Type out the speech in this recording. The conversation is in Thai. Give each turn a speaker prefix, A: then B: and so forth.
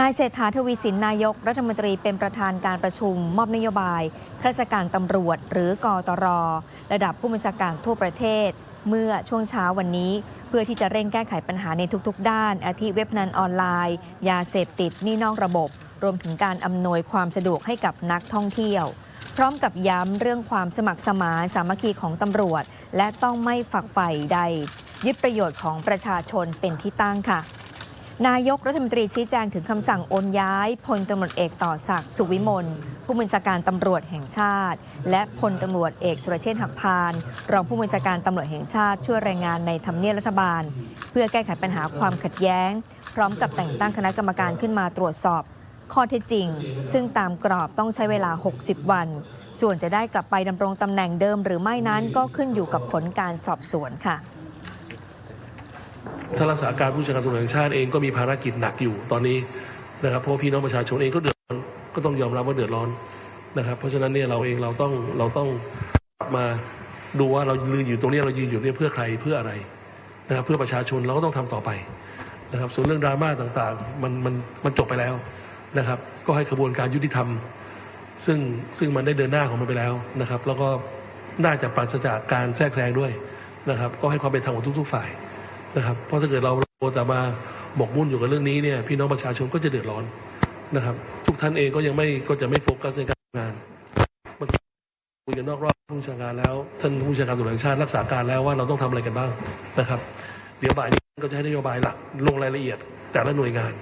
A: นายเศรษฐาทวีสินนายกรัฐมนตรีเป็นประธานการประชุม มอบนโยบายข้าราชการตำรวจ หรือกอตร ระดับผู้บัญชาการทั่วประเทศ เมื่อช่วงเช้าวันนี้ เพื่อที่จะเร่งแก้ไขปัญหาในทุกๆ ด้าน อาทิเว็บนันออนไลน์ ยาเสพติดนี่นอกระบบ รวมถึงการอำนวยความสะดวกให้กับนักท่องเที่ยว พร้อมกับย้ำเรื่องความสมัครสมานสามัคคีของตำรวจ และต้องไม่ฝักใฝ่ใด ยึดประโยชน์ของประชาชนเป็นที่ตั้งค่ะ นายกรัฐมนตรีชี้แจงถึงคำสั่งโอนย้ายพลตำรวจเอกต่อศักดิ์สุวิมลผู้บัญชาการตำรวจแห่งชาติ และพลตำรวจเอกสุรเชษฐ์หักพานรองผู้บัญชาการตำรวจแห่งชาติช่วยแรายงานในทำเนียบรัฐบาล เพื่อแก้ไขปัญหาความขัดแย้ง พร้อมกับแต่งตั้งคณะกรรมการขึ้นมาตรวจสอบ ข้อเท็จจริง ซึ่งตามกรอบต้องใช้เวลา 60 วัน ส่วนจะได้กลับไปดำรงตำแหน่งเดิมหรือไม่นั้นก็ขึ้นอยู่กับผลการสอบสวนค่ะ
B: ท่านรักษาการผู้บัญชาการตำรวจแห่งชาติเองก็มีภารกิจหนักอยู่ตอนนี้นะครับเพราะพี่น้องประชาชนเองก็เดือดร้อนก็ต้องยอมรับว่าเดือดร้อนนะครับ เพราะฉะนั้นเนี่ยเราเองเราต้องเราต้องกลับมาดูว่าเรายืนอยู่ตรงนี้เรายืนอยู่เนี่ยเพื่อใครเพื่ออะไรนะครับเพื่อประชาชนเราก็ต้องทำต่อไปนะครับ ส่วนเรื่องดราม่าต่างๆมันมันมันจบไปแล้วนะครับ ก็ให้กระบวนการยุติธรรม ซึ่งซึ่งมันได้เดินหน้าของมันไปแล้วนะครับ แล้วก็น่าจะปราศจากการแทรกแซงด้วยนะครับ ก็ให้ความเป็นธรรมกับทุกๆฝ่าย นะครับ เพราะถ้าเกิดเราแต่มาหมกมุ่นอยู่กับเรื่องนี้เนี่ยพี่น้องประชาชนก็จะเดือดร้อนนะครับ ทุกท่านเองก็ยังไม่ก็จะไม่โฟกัสในการงานเมื่อกี้คุยกันนอกรอบผู้ชาการแล้ว ท่านผู้ชาการตำรวจแห่งชาติรักษาการแล้วว่าเราต้องทำอะไรกันบ้างนะครับ เดี๋ยวบ่ายนี้ก็จะให้นโยบายหลักลงรายละเอียดแต่ละหน่วยงาน